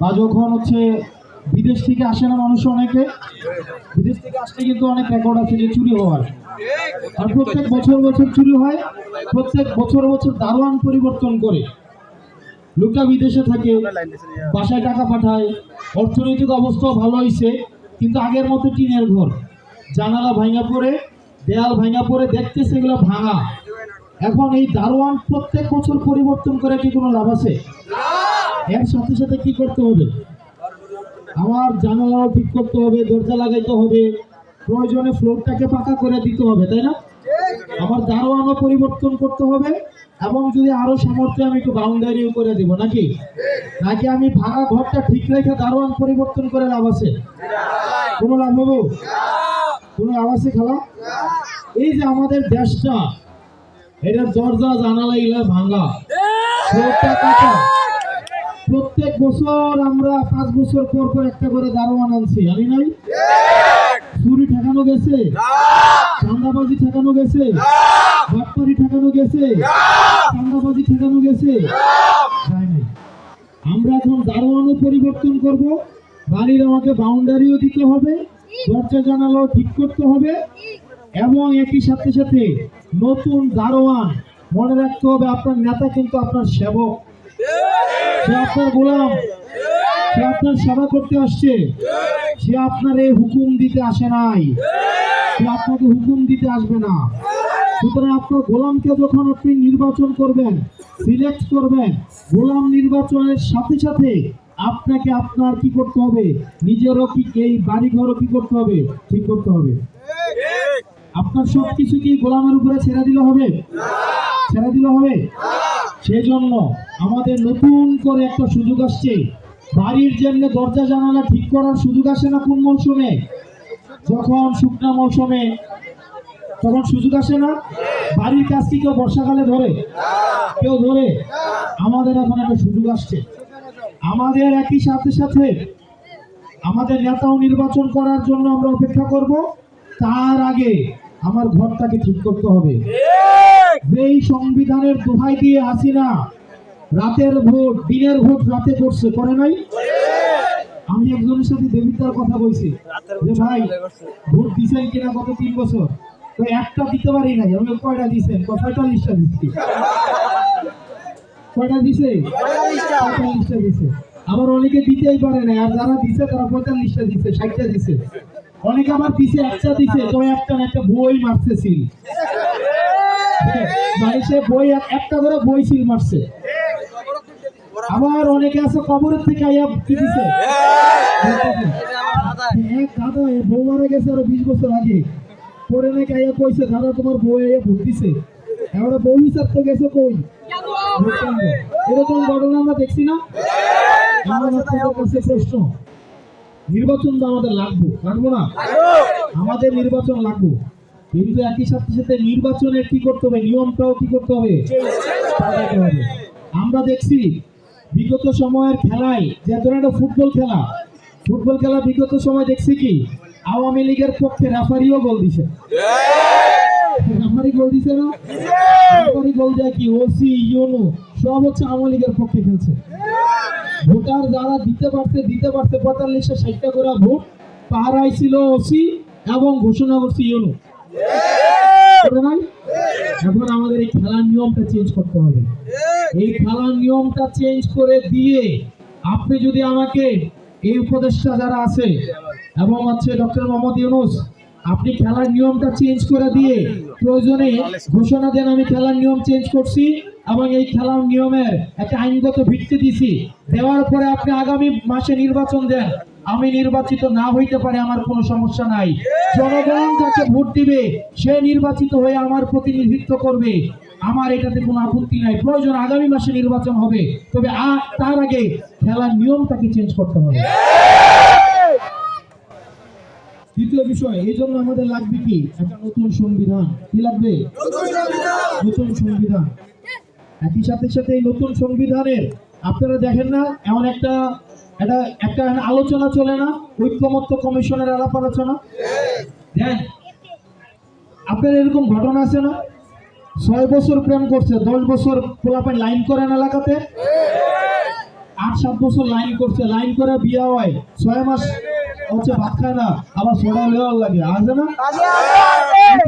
বা যখন হচ্ছে বিদেশ থেকে আসে না মানুষ অনেকে, বিদেশ থেকে আসলে কিন্তু অনেক রেকর্ড আছে যে চুরি হওয়ার। আর প্রত্যেক বছর বছর চুরি হয়, প্রত্যেক বছর বছর দারোয়ান পরিবর্তন করে। লোকটা বিদেশে থাকে, বাসায় টাকা পাঠায়, অর্থনৈতিক অবস্থাও ভালো হয়েছে কিন্তু আগের মতো টিনের ঘর। জানালা ভাঙা পড়ে, দেয়াল ভাঙা পড়ে, দেখতেছে এগুলো ভাঙা। এখন এই দারোয়ান প্রত্যেক বছর পরিবর্তন করে কি কোনো লাভ আছে? এর সাথে সাথে কি করতে হবে? আমার জানালাও ঠিক করতে হবে, দরজা লাগাইতে হবে। প্রয়োজনে ফ্লোরটাকে পাকা করে দিতে হবে, তাই না? আমার দারোয়ানও পরিবর্তন করতে হবে, এবং যদি আরও সামর্থ্য আমি একটু বাউন্ডারিও করে দিব, নাকি? নাকি আমি ভাঙা ঘরটা ঠিক রেখে দারোয়ান পরিবর্তন করে লাভ আছে? কোনো লাভ হব? কোনো লাভ আছে খেলা? এই যে আমাদের দেশটা, এটার দরজা জানালা ইলা ভাঙা। ফ্লোরটা কাটা বছর আমরা পাঁচ বছর পর পর একটা করে দারোয়ান আনছি আনি নাই? চুরি ঠেকানো গেছে? চান্দাবাজি ঠেকানো গেছে? বাটপারি ঠেকানো গেছে? চান্দাবাজি ঠেকানো গেছে? আমরা এখন দারোয়ানও পরিবর্তন করব বাড়ির আমাকে বাউন্ডারিও দিতে হবে, দরজা জানালাও ঠিক করতে হবে, এবং একই সাথে সাথে নতুন দারোয়ান মনে রাখতে হবে, আপনার নেতা কিন্তু আপনার সেবক। সে আপনার গোলাম, সে আপনার সেবা করতে আসছে। সে আপনার এই হুকুম দিতে আসে নাই। সে আপনাকে হুকুম দিতে আসবে না। সুতরাং আপনার গোলামকে যখন আপনি নির্বাচন করবেন সিলেক্ট করবেন, গোলাম নির্বাচনের সাথে সাথে আপনাকে আপনার কি করতে হবে? নিজেরও কি এই বাড়িঘরও কি করতে হবে? ঠিক করতে হবে। আপনার সব কিছু কি গোলামের উপরে ছেড়ে দিলে হবে? ছেড়ে দিলে হবে? সেই জন্য আমাদের নতুন করে একটা সুযোগ আসছে। বাড়ির জন্য দরজা জানালা ঠিক করার সুযোগ আসে না কোন মৌসুমে? যখন শুকনা মৌসুমে, তখন সুযোগ আসে না? বাড়ির কাজ কি কেউ বর্ষাকালে ধরে? কেউ ধরে? আমাদের এখন একটা সুযোগ আসছে। আমাদের একই সাথে সাথে আমাদের নেতাও নির্বাচন করার জন্য আমরা অপেক্ষা করব। তার আগে আমার ঘরটাকে ঠিক করতে হবে। যেই সংবিধানের দোহাই দিয়ে হাসিনা। রাতের ভোট, দিনের ভোট রাতে করছে, করে নাই? আমি একজনের সাথে দেবিতার কথা বলছি, যে ভাই, ভোট দিছেন কিনা গত তিন বছর? তো একটা দিতে পারি নাই, আমি কয়টা দিছেন? পঁয়তাল্লিশটা দিচ্ছি। কয়টা দিছে? পঁয়তাল্লিশটা দিছে। আবার অনেকে দিতেই পারে না আর যারা দিছে তারা পঁয়তাল্লিশটা দিছে, ষাটটা দিছে। অনেকে আবার দিছে, একটা দিছে, তো একটা একটা বই সিল। মানে বই একটা করে বই সিল মারছে। আবার অনেকে আছে কবরের থেকে আইয়া এক দাদা বউ মারা গেছে আরও বিশ বছর আগে। পরে নাকি আইয়া কইছে, দাদা, তোমার বউ আইয়া ভোট দিছে। এবার বউ হিসাব তো গেছে কই? এরকম ঘটনা আমরা দেখছি না? আমার প্রশ্ন। নির্বাচন তো আমাদের লাগবো লাগবো না? আমাদের নির্বাচন লাগবো। কিন্তু একই সাথে সাথে নির্বাচনের কি করতে হবে? নিয়মটাও কি করতে হবে? আমরা দেখছি বিগত সময়ের খেলায়, যে ধরনের একটা ফুটবল খেলা ফুটবল খেলা বিগত সময় দেখছি কি? আওয়ামী লীগের পক্ষে রেফারিও গোল দিছে। রেফারি গোল দিছে না? রেফারি গোল দেয় কি? ওসি ইউনো সব হচ্ছে আওয়ামী লীগের পক্ষে খেলছে। ভোটার যারা দিতে পারছে দিতে পারছে, পঁয়তাল্লিশে ষাটটা করে ভোট পাহারাই ছিল ওসি এবং ঘোষণা করছে ইউনো? এখন আমাদের এই খেলার নিয়মটা চেঞ্জ করতে হবে। এই খেলার নিয়মটা চেঞ্জ করে দিয়ে আপনি যদি আমাকে এই উপদেষ্টা যারা আছে এবং হচ্ছে ডক্টর মোহাম্মদ ইউনুস, আপনি খেলার নিয়মটা চেঞ্জ করে দিয়ে প্রয়োজনে ঘোষণা দেন আমি খেলার নিয়ম চেঞ্জ করছি এবং এই খেলার নিয়মের একটা আইনগত ভিত্তি দিছি। দেওয়ার পরে আপনি আগামী মাসে নির্বাচন দেন। আমি নির্বাচিত না হইতে পারে আমার কোনো সমস্যা নাই। জনগণ যাকে ভোট দিবে সে নির্বাচিত হয়ে আমার প্রতিনিধিত্ব করবে। আমার এটাতে কোনো আপত্তি নাই। প্রয়োজন আগামী মাসে নির্বাচন হবে। তবে তার আগে খেলার নিয়মটাকে চেঞ্জ করতে হবে। দ্বিতীয় বিষয় এই জন্য আমাদের লাগবে কি? একটা নতুন সংবিধান। কি লাগবে? নতুন সংবিধান। একই সাথে সাথে এই নতুন সংবিধানের আপনারা দেখেন না এমন একটা একটা একটা আলোচনা চলে না, ঐক্যমত্য কমিশনের আলাপ আলোচনা। আপনার এরকম ঘটনা আছে না? ছয় বছর প্রেম করছে, দশ বছর পোলাপান লাইন করেন এলাকাতে? আট, সাত বছর লাইন করছে, লাইন করে বিয়া হয়। ছয় মাস হচ্ছে ভাত খায় না, আবার সোডা লাগে। আছে না?